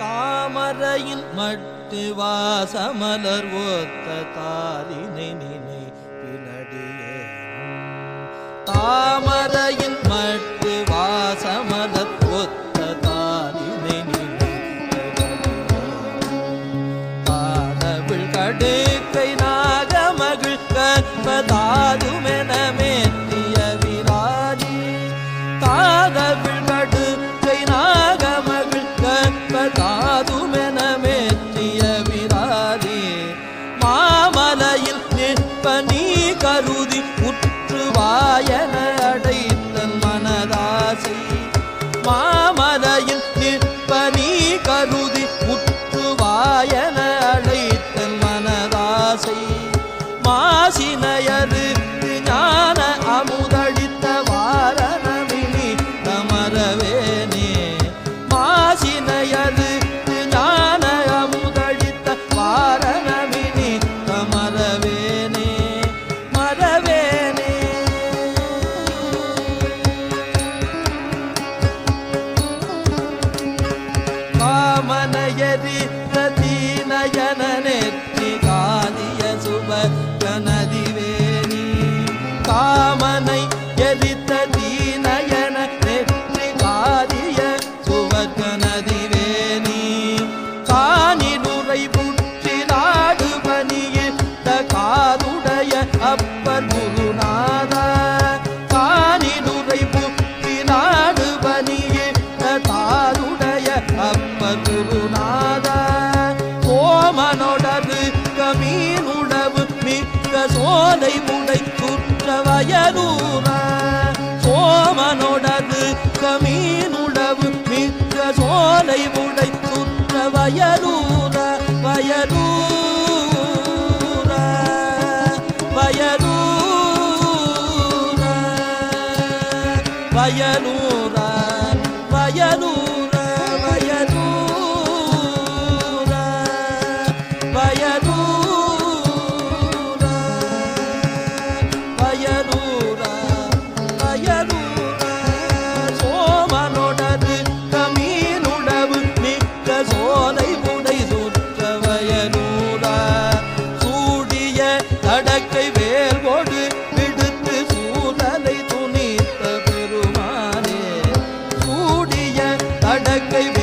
தாமரையின் மட்டு வாசமலர் ஒத்த தாரி கருதி உற்று வாயன அடைத்தன் மனதாசை மாமலையில் நிற்பனி கருதி உற்று வாயன அழைத்தன் மனதாசை மாசினையரு கமலயதி பிரதீனயன நெற்றி காணிய சுப கனதிவேணி. காம குருநாதா கமீன் கமீனுடவு மிக்க சோலை முடை குற்ற வயலூர கமீன் கமீனுடவு மிக்க சோலை முடை குற்ற வயலூர. வயலூர. வயலூர. வயலூர. வயலூர. like baby.